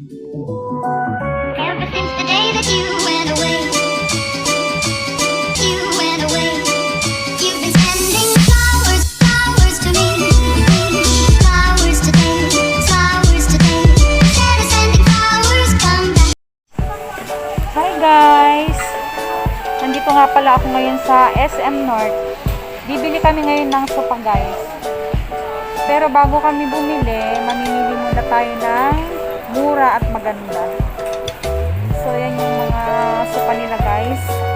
Ever since the day that you went away! Nandito nga pala ako ngayon sa SM North. Bibili kami ngayon ng sopa guys. Pero bago kami bumili, mamimili muna tayo ng mura at maganda. So yan yung mga sopa nila guys.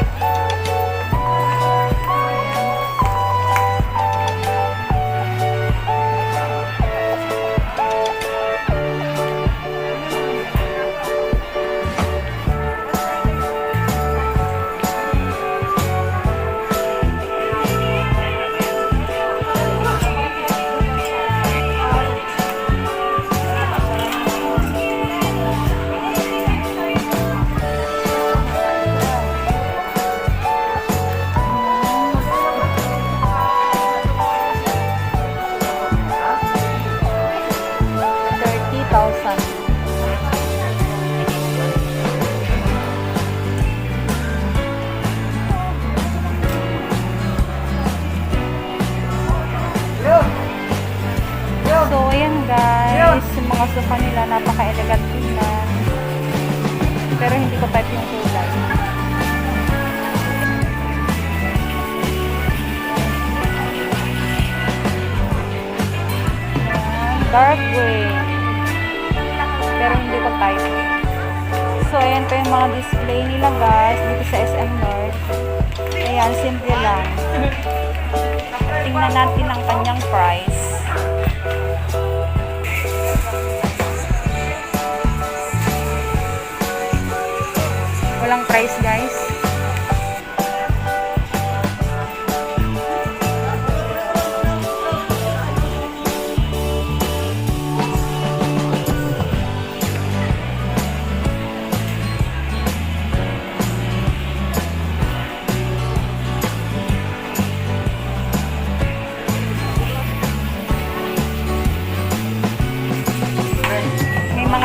Mga sofa nila, napaka-elegant tingnan. Pero hindi ko type yung kulay. Dark gray. Pero hindi ko type. So, ayan pa yung mga display nila guys, dito sa SM North. Ayan, simple lang. Tingnan natin ang kanyang price.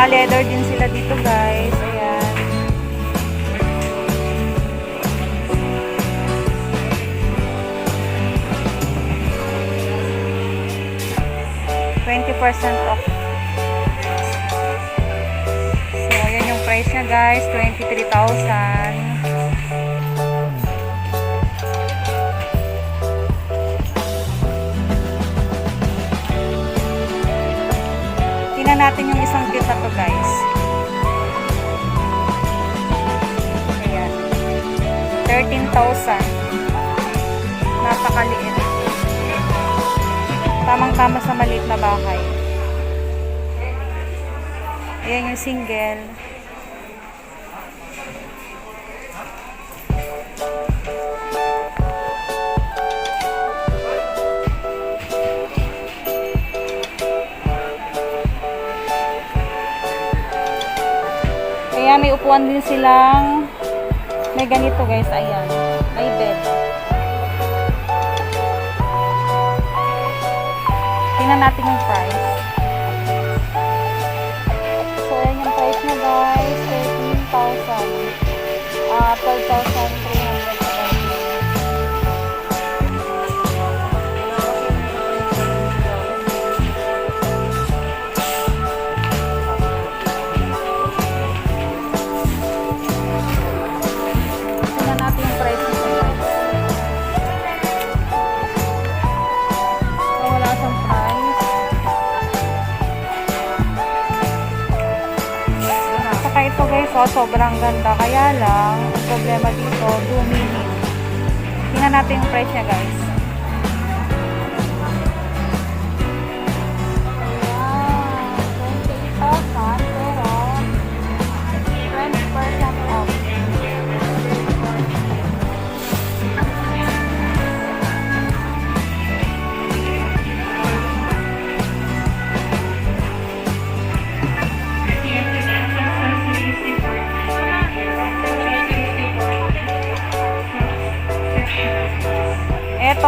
Leather din sila dito guys. Ayan. Twenty percent off. So, yan yung price niya guys. 23,000. Natin yung isang cute na to guys. Ayan. 13,000. Napakaliit. Tamang-tama sa maliit na bahay. Ayan yung single. Upuan din silang may ganito guys, ayan. May bed. Tingnan natin yung price. Oh, sobrang ganda. Kaya lang, ang problema dito, dumini. Tingnan natin yung price niya guys.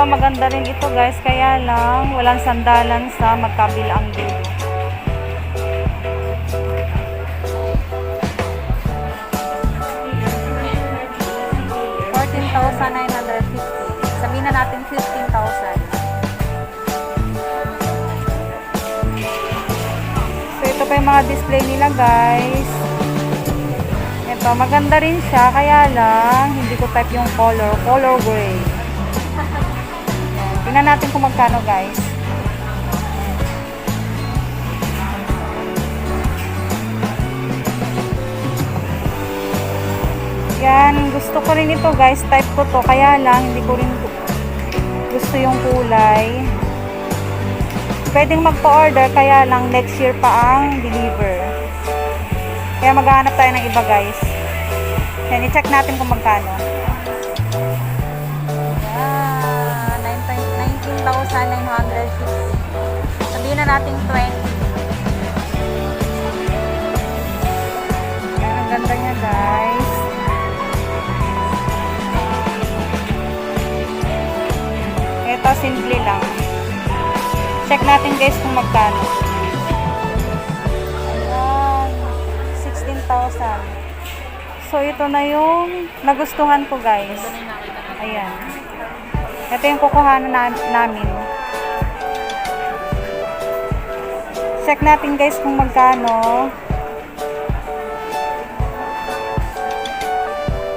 pa, maganda rin ito guys. Kaya lang, walang sandalan sa magkabila ang dulo. Sabihin na natin 15,000. So, ito pa yung mga display nila guys. Ito, maganda rin siya. Kaya lang, hindi ko type yung color. Color gray. Tingnan natin kung magkano guys. Yan, gusto ko rin ito guys. Type ko to. Kaya lang, hindi ko rin gusto yung kulay. Pwedeng magpa-order, kaya lang next year pa ang deliver. Kaya maghahanap tayo ng iba guys. Yan, i-check natin kung magkano. 19,950. Sabihin na natin 20. Yan, ang ganda niya guys. Ito, simple lang. Check natin guys kung magkano. Ayan. 16,000. So, ito na yung nagustuhan ko guys. Ayan. Ito yung kukuhanan na, namin. Check natin guys kung magkano.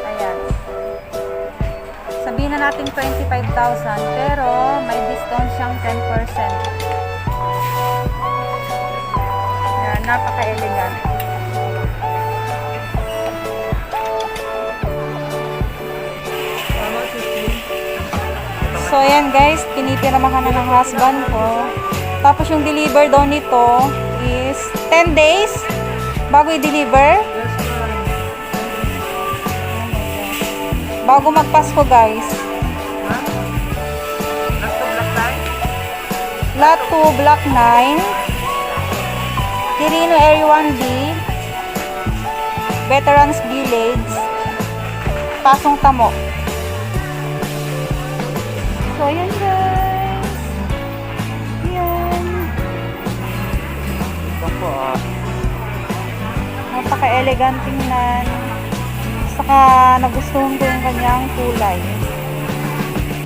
Ayan. Sabihin na natin 25,000 pero may discount siyang 10%. Ayan, napaka-elegant. So, ayan guys, pinipiramahan na ng husband ko. Tapos yung deliver daw nito is 10 days bago i-deliver. Bago magpasko guys. Lot 2, Block 9. Quirino Area 1B. Veterans Village. Pasong Tamo. So, ayan Napaka-elegant tingnan. Saka nagustuhan ko yung kanyang kulay.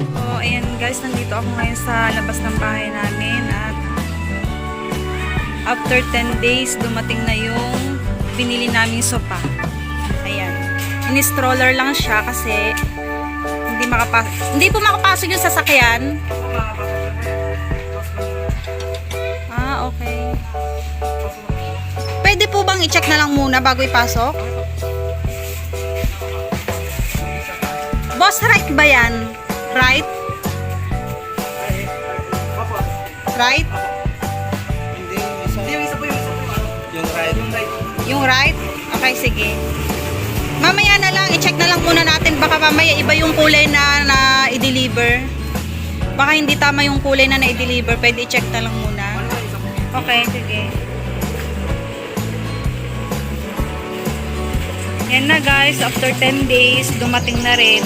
So, ayan guys, nandito ako ngayon sa labas ng bahay namin at after 10 days, dumating na yung binili naming sopa. Ayan. Ini-stroller lang siya kasi hindi makapasok. Hindi po makapasok yung sasakyan. Pwede po bang i-check na lang muna bago ipasok? Boss, right ba yan? Right? Right? Hindi, yung isa po yung isa po yung. Yung right. Yung right. Yung right? Okay, sige. Mamaya na lang, i-check na lang muna natin. Baka mamaya iba yung kulay na na i-deliver. Baka hindi tama yung kulay na na-deliver. Pwede i-check na lang muna. Okay, sige. Yan na guys, after 10 days, dumating na rin.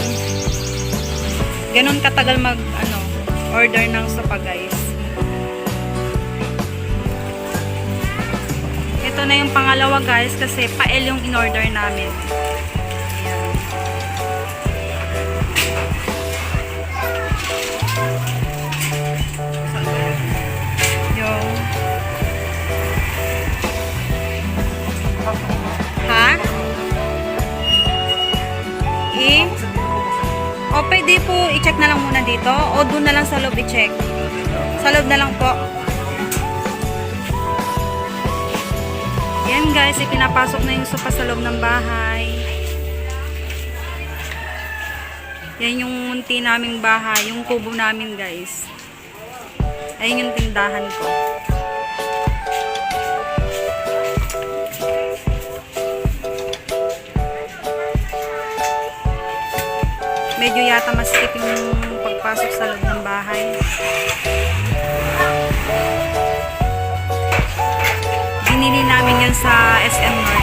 Ganon katagal mag, ano, order ng sopa guys. Ito na yung pangalawa guys kasi pael yung in-order namin. Po i-check na lang muna dito o doon na lang sa loob i-check. Sa loob na lang po. Yan guys, ipinapasok na yung sopa sa loob ng bahay. Yan yung munti naming bahay, yung kubo namin guys. Ayun yung tindahan ko. Medyo yata masikip yung pagpasok sa loob ng bahay. Binili namin yan sa SM North.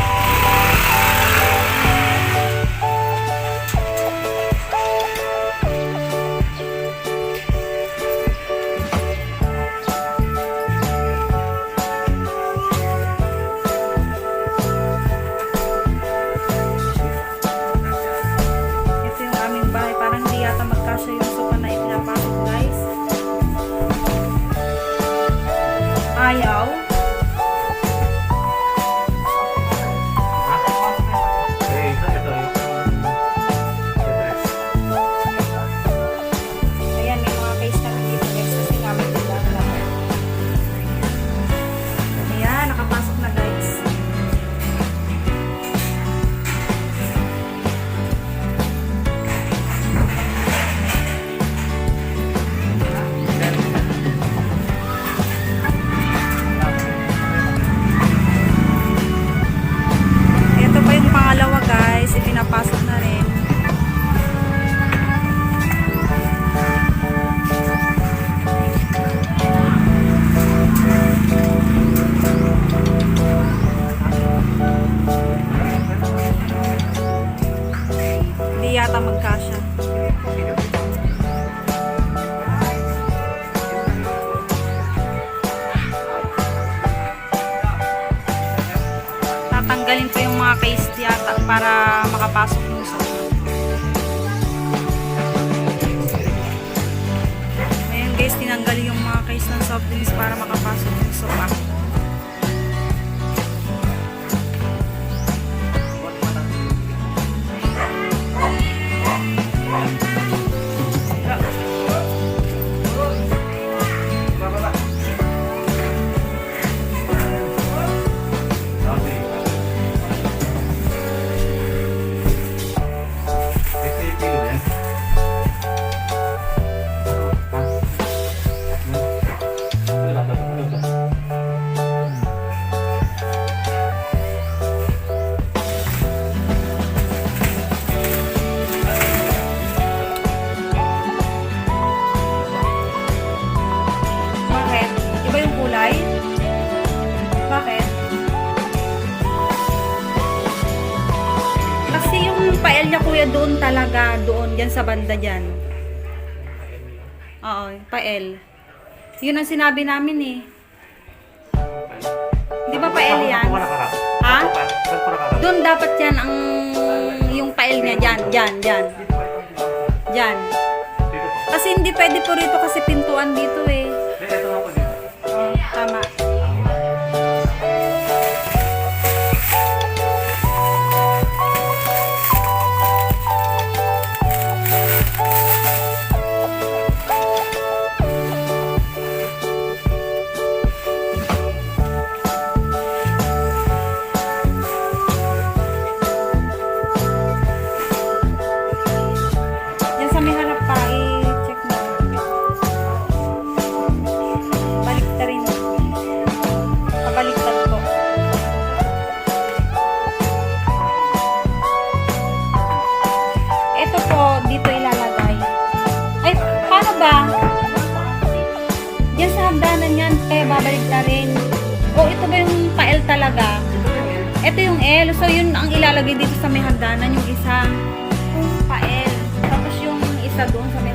Pael niya kuya doon talaga, doon, dyan sa banda dyan. Oo, pael. Yun ang sinabi namin eh. Di ba pael yan? Ha? Doon dapat yan ang yung pael niya dyan, dyan, dyan. Dyan. Kasi hindi pwede po rito kasi pintuan dito eh. Tama. Talaga? Ito yung L. So, yun ang ilalagay dito sa may hagdanan, yung isa. Pa-L. Tapos yung isa doon sa may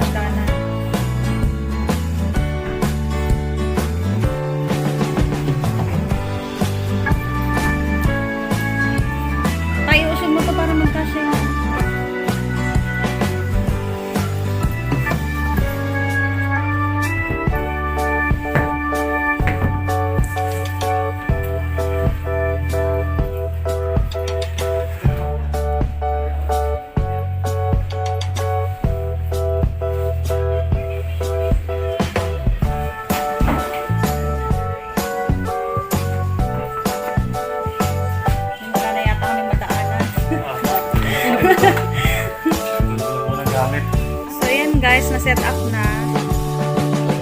guys, na-set up na.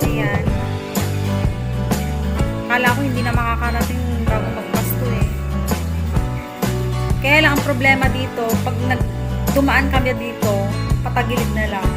Ayan. Kala ko hindi na makakarating bago magpasto eh. Kaya lang ang problema dito, pag nag dumaan kami dito, patagilid na lang.